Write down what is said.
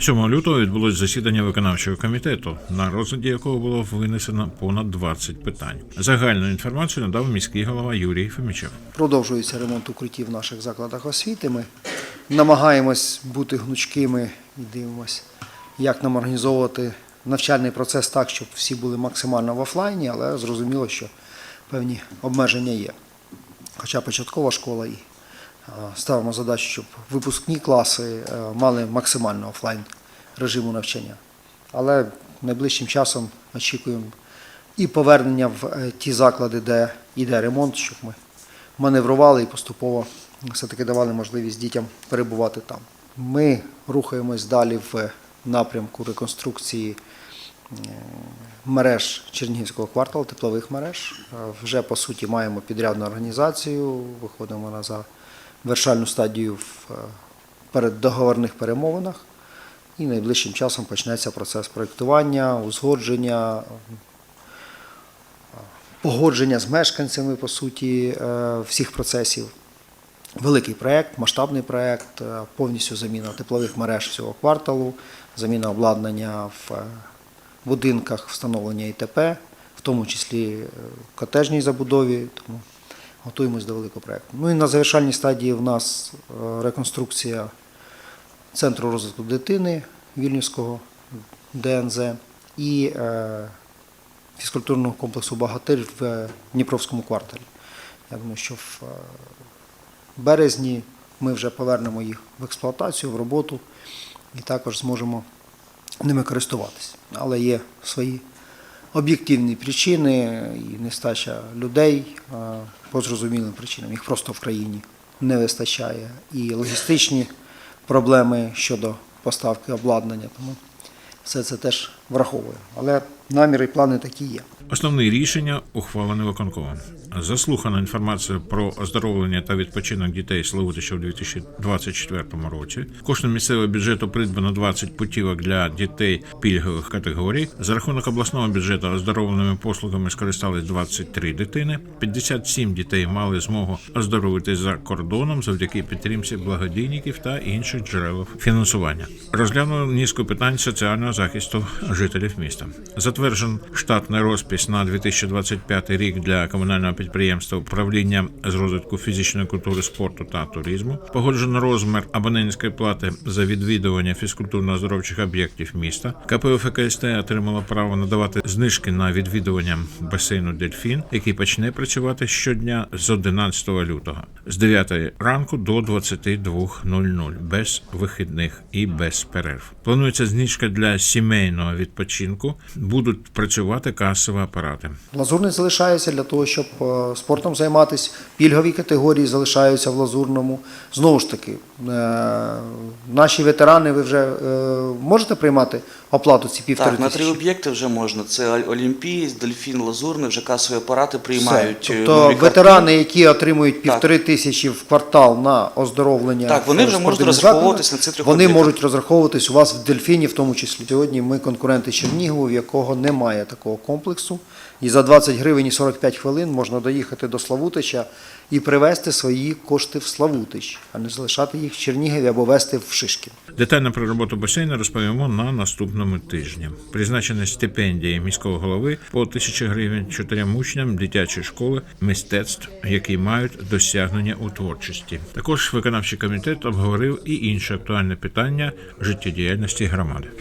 7 лютого відбулось засідання виконавчого комітету, на розгляді якого було винесено понад 20 питань. Загальну інформацію надав міський голова Юрій Фомічев. Продовжується ремонт укриттів в наших закладах освіти. Ми намагаємось бути гнучкими і дивимося, як нам організовувати навчальний процес так, щоб всі були максимально в офлайні, але зрозуміло, що певні обмеження є. Хоча початкова школа і ставимо задачу, щоб випускні класи е, мали максимально офлайн режиму навчання. Але найближчим часом очікуємо і повернення в е, ті заклади, де йде ремонт, щоб ми маневрували і поступово все-таки давали можливість дітям перебувати там. Ми рухаємось далі в напрямку реконструкції е, мереж Чернігівського кварталу, теплових мереж. Вже по суті маємо підрядну організацію, виходимо на завершальну стадію в е, переддоговорних перемовинах. І найближчим часом почнеться процес проєктування, узгодження, погодження з мешканцями, по суті, е, всіх процесів. Великий проєкт, масштабний проєкт, е, повністю заміна теплових мереж всього кварталу, заміна обладнання в будинках, встановлення ІТП, в тому числі в котежній забудові. Тому готуємось до великого проєкту. Ну і на завершальній стадії в нас е, реконструкція Центру розвитку дитини Вільнюського ДНЗ і е, фізкультурного комплексу Багатир в Дніпровському кварталі. Я думаю, що в е, березні ми вже повернемо їх в експлуатацію, в роботу і також зможемо ними користуватися. Але є свої об'єктивні причини і нестача людей по зрозумілим причинам. Їх просто в країні не вистачає. І логістичні проблеми щодо поставки обладнання. Тому все це теж враховуємо. Але наміри і плани такі є. Основні рішення ухвалені виконкомом. Заслухана інформація про оздоровлення та відпочинок дітей Славутича у 2024 році. Коштом місцевого бюджету придбано 20 путівок для дітей пільгових категорій. За рахунок обласного бюджету оздоровленими послугами скористались 23 дитини. 57 дітей мали змогу оздоровитись за кордоном завдяки підтримці благодійників та інших джерел фінансування. Розглянули низку питань соціального захисту жителів міста. Затверджен штатний розпис на 2025 рік для комунального підприємства управління з розвитку фізичної культури, спорту та туризму. Погоджено розмір абонентської плати за відвідування фізкультурно-оздоровчих об'єктів міста. КП ФКСТ отримало право надавати знижки на відвідування басейну Дельфін, який почне працювати щодня з 11 лютого з 9 ранку до 22.00 без вихідних і без перерв. Планується знижка для сімейного відпочинку. Будуть працювати касові апарати. Лазурний залишається для того, щоб е, спортом займатися. Пільгові категорії залишаються в лазурному. Знову ж таки, е, наші ветерани, ви вже е, можете приймати оплату ці півтори Так, на три об'єкти вже можна. Це Олімпієць, Дельфін, Лазурний, вже касові апарати приймають. Все. Тобто ветерани, які отримують півтори тисячі в квартал на оздоровлення, Так, вони вже можуть спортивних розраховуватись на цих трьох Вони можуть розраховуватись у вас в Дельфіні, в тому числі. Сьогодні ми конкуренти Чернігову, в якого немає такого комплексу. І за 20 гривень і 45 хвилин можна доїхати до Славутича і привезти свої кошти в Славутич, а не залишати їх в Чернігові або везти в Шишкін. Детально про роботу басейну розповімо на наступному тижні. Призначені стипендії міського голови по 1000 гривень чотирьом учням дитячої школи мистецтв, які мають досягнення у творчості. Також виконавчий комітет обговорив і інші актуальні питання життєдіяльності громади.